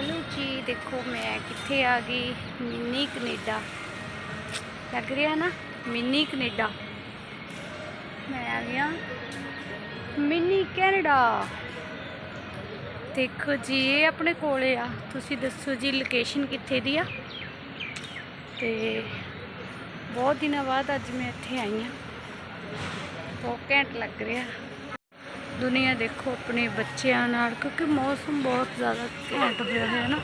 Hello ਜੀ, ਦੇਖੋ ਮੈਂ ਕਿੱਥੇ ਆ ਗਈ? Mini Canada. ਲੱਗ ਰਿਹਾ ਨਾ? Mini Canada. ਮੈਂ ਆ ਗਿਆ। Mini Canada. ਦੇਖੋ ਜੀ, ਇਹ ਆਪਣੇ ਕੋਲੇ ਆ। ਤੁਸੀਂ ਦੱਸੋ ਜੀ ਲੋਕੇਸ਼ਨ ਕਿੱਥੇ ਦੀ ਆ? ਤੇ ਬਹੁਤ ਦਿਨਾਂ ਬਾਅਦ ਅੱਜ ਮੈਂ ਇੱਥੇ ਆਈ ਆ ਬਹੁਤ ਘੈਂਟ ਲੱਗ ਰਿਹਾ। ਦੁਨੀਆ ਦੇਖੋ ਆਪਣੇ ਬੱਚਿਆਂ ਨਾਲ, ਕਿਉਂਕਿ ਮੌਸਮ ਬਹੁਤ ਜ਼ਿਆਦਾ ਘੈਂਟ ਹੋਇਆ ਹੈ ਨਾ।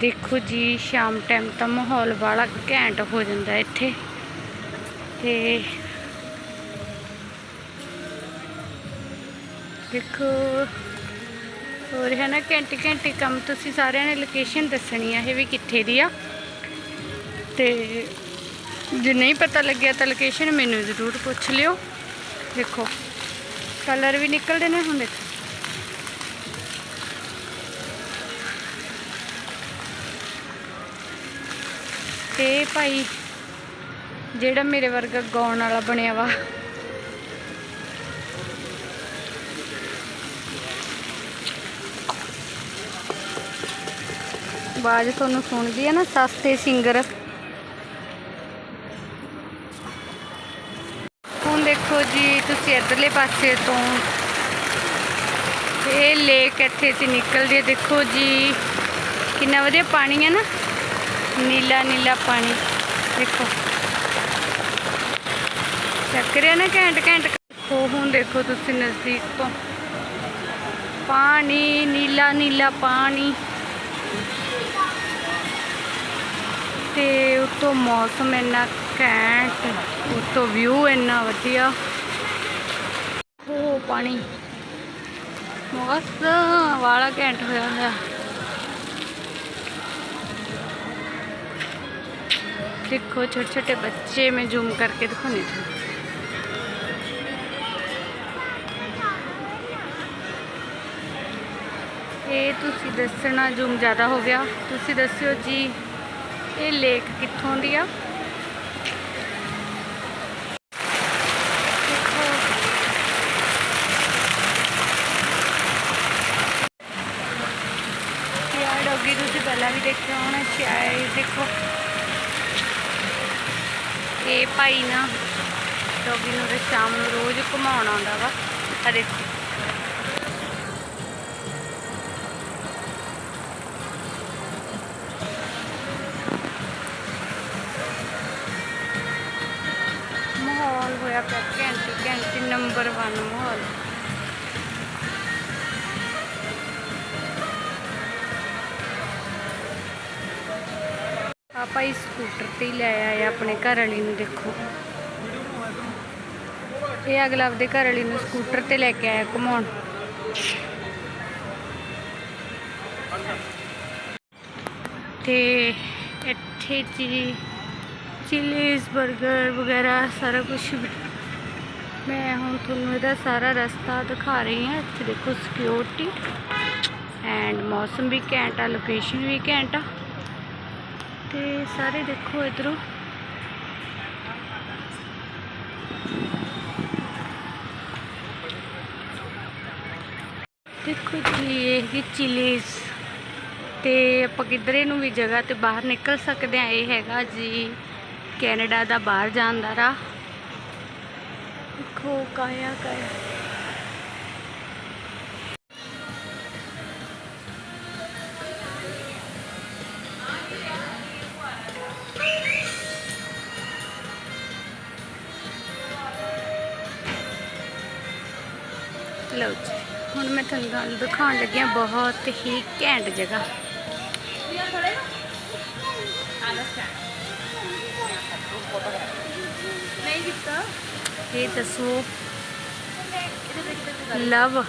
ਦੇਖੋ ਜੀ, ਸ਼ਾਮ ਟਾਈਮ ਤਾਂ ਮਾਹੌਲ ਬੜਾ ਘੈਂਟ ਹੋ ਜਾਂਦਾ ਇੱਥੇ। ਤੇ ਦੇਖੋ ਹੋਰ ਹੈ ਨਾ ਘੰਟੇ ਘੰਟੇ ਕੰਮ, ਤੁਸੀਂ ਸਾਰਿਆਂ ਨੇ ਲੋਕੇਸ਼ਨ ਦੱਸਣੀ ਆ, ਇਹ ਵੀ ਕਿੱਥੇ ਦੀ ਆ। ਤੇ ਜੇ ਨਹੀਂ ਪਤਾ ਲੱਗਿਆ ਤਾਂ ਲੋਕੇਸ਼ਨ ਮੈਨੂੰ ਜ਼ਰੂਰ ਪੁੱਛ ਲਿਓ। ਦੇਖੋ ਕਲਰ ਵੀ ਨਿਕਲਦੇ ਨੇ ਹੁਣ ਦੇਖੋ ਤੇ ਭਾਈ ਜਿਹੜਾ ਮੇਰੇ ਵਰਗਾ ਗਾਉਣ ਵਾਲਾ ਬਣਿਆ ਵਾ। ਬਾਜ ਤੁਹਾਨੂੰ ਸੁਣਦੀ ਹੈ ਨਾ, ਸਸਤੇ ਸਿੰਗਰ ਹੁਣ ਦੇਖੋ ਜੀ, ਤੁਸੀਂ ਇੱਧਰਲੇ ਪਾਸੇ ਤੋਂ ਇਹ ਲੇਕ ਇੱਥੇ ਸੀ ਨਿਕਲਦੀ ਹੈ ਦੇਖੋ ਜੀ, ਕਿੰਨਾ ਵਧੀਆ ਪਾਣੀ ਹੈ ਨਾ। ਨੀਲਾ ਨੀਲਾ ਪਾਣੀ। ਦੇਖੋ। ਚੱਕ ਰਿਹਾ ਨਾ ਘੈਂਟ ਘੈਂਟ ਦੇਖੋ ਹੁਣ ਦੇਖੋ ਤੁਸੀਂ ਨਜ਼ਦੀਕ ਤੋਂ ਪਾਣੀ ਨੀਲਾ ਨੀਲਾ ਪਾਣੀ ਤੇ ਉਤੋਂ ਮੌਸਮ ਇੰਨਾ ਘੈਂਟ ਉਤੋਂ ਵਿਊ ਇੰਨਾ ਵਧੀਆ ਉਹ ਪਾਣੀ ਮੌਸਮ ਵਾਲਾ ਘੈਂਟ ਹੋਇਆ ਹੋਇਆ देखो छोटे छोटे बच्चे मैं जूम करके दिखाने थी ਇਹ ਤੁਸੀਂ ਦੱਸਣਾ ਜੂਮ ਜ਼ਿਆਦਾ ਹੋ ਗਿਆ। ਤੁਸੀਂ ਦੱਸਿਓ ਜੀ, ਇਹ ਲੇਕ ਕਿੱਥੋਂ ਦੀ ਆ? ਦੇਖੋ ਡੋਗੀ ਤੁਸੀਂ ਪਹਿਲਾਂ ਵੀ ਦੇਖਿਆ ਹੋਣਾ ਸ਼ਾਇਦ ਦੇਖੋ। ਇਹ ਭਾਈ ਨਾ ਡੋਗੀ ਨੂੰ ਤੇ ਸ਼ਾਮ ਨੂੰ ਰੋਜ਼ ਘੁਮਾਉਣ ਆਉਂਦਾ ਵਾ। ਆ ਦੇਖੋ। ਮਾਹੌਲ ਘੰਟੀ ਘੰਟੀ ਨੰਬਰ 1 ਮਾਹੌਲ ਆਪਾਂ ਇਸ ਸਕੂਟਰ ਤੇ ਹੀ ਲੈ ਆਏ ਆਪਣੇ ਘਰ ਵਾਲੀ ਨੂੰ, ਦੇਖੋ। ਇਹ ਅਗਲਾ ਆਪਦੇ ਘਰ ਵਾਲੀ ਨੂੰ ਸਕੂਟਰ ਤੇ ਲੈ ਕੇ ਆਇਆ ਘੁਮਾਉਣ। ਤੇ ਇੱਥੇ ਜੀ ਚਿਲੀਜ਼ 버ਗਰ ਵਗੈਰਾ ਸਾਰਾ ਕੁਝ ਮੈਂ ਹੁਣ ਤੁਹਾਨੂੰ ਇਹਦਾ ਸਾਰਾ ਰਸਤਾ ਦਿਖਾ ਰਹੀ ਹਾਂ। ਇੱਥੇ ਦੇਖੋ ਸਿਕਿਉਰਿਟੀ ਐਂਡ ਮੌਸਮ ਵੀ ਘੈਂਟ ਆ ਲੋਕੇਸ਼ਨ ਵੀ ਘੈਂਟ ਆ। ਤੇ ਸਾਰੇ ਦੇਖੋ ਇਧਰੋਂ। ਦੇਖੋ ਜੀ, ਇਹ ਹੀ ਚਿਲੀਜ਼ ਤੇ ਆਪਾਂ ਕਿਧਰੇ ਨੂੰ ਵੀ ਜਗ੍ਹਾ ਤੇ ਬਾਹਰ ਨਿਕਲ ਸਕਦੇ ਆ ਇਹ ਹੈਗਾ ਜੀ ਕੈਨੇਡਾ ਦਾ ਬਾਹਰ ਜਾਣ ਦਾ ਰਾਹ। ਲਓ ਜੀ ਹੁਣ ਮੈਂ ਤੁਹਾਨੂੰ ਗੱਲ ਦਿਖਾਉਣ ਲੱਗਿਆ ਬਹੁਤ ਹੀ ਘੈਂਟ ਜਗ੍ਹਾ। ਨਹੀਂ ਕੀਤਾ। ਇਹ ਦੱਸੋ। ਲਵ।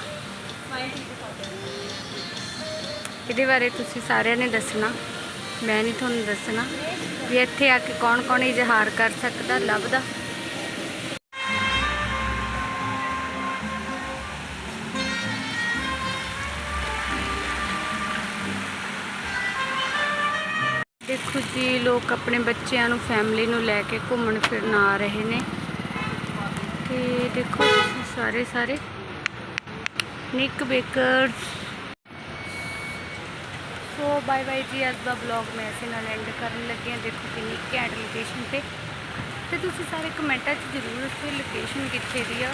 ਇਹਦੇ ਬਾਰੇ ਤੁਸੀਂ ਸਾਰਿਆਂ ਨੇ ਦੱਸਣਾ। ਮੈਂ ਨਹੀਂ ਤੁਹਾਨੂੰ ਦੱਸਣਾ ਵੀ ਇੱਥੇ ਆ ਕੇ ਕੌਣ ਕੌਣ ਇਜ਼ਹਾਰ ਕਰ ਸਕਦਾ ਲਵ ਦਾ। ਦੇਖੋ ਜੀ, ਲੋਕ ਆਪਣੇ ਬੱਚਿਆਂ ਨੂੰ ਫੈਮਿਲੀ ਨੂੰ ਲੈ ਕੇ ਘੁੰਮਣ ਫਿਰਨ ਆ ਰਹੇ ਨੇ। ਤੇ ਦੇਖੋ ਤੁਸੀਂ ਸਾਰੇ ਸਾਰੇ ਨਿਕ ਬੇਕਰਸ। ਸੋ ਬਾਏ ਬਾਏ ਜੀ, ਅੱਜ ਦਾ ਵਲੌਗ ਮੈਂ ਇਸੇ ਨਾਲ ਐਂਡ ਕਰਨ ਲੱਗੀ ਹਾਂ। ਦੇਖੋ ਕਿੰਨੀ ਘੈਂਟ ਲੋਕੇਸ਼ਨ ਤੇ। ਤੇ ਤੁਸੀਂ ਸਾਰੇ ਕਮੈਂਟਾਂ 'ਚ ਜ਼ਰੂਰ ਦੱਸੋ ਲੋਕੇਸ਼ਨ ਕਿੱਥੇ ਦੀ ਆ।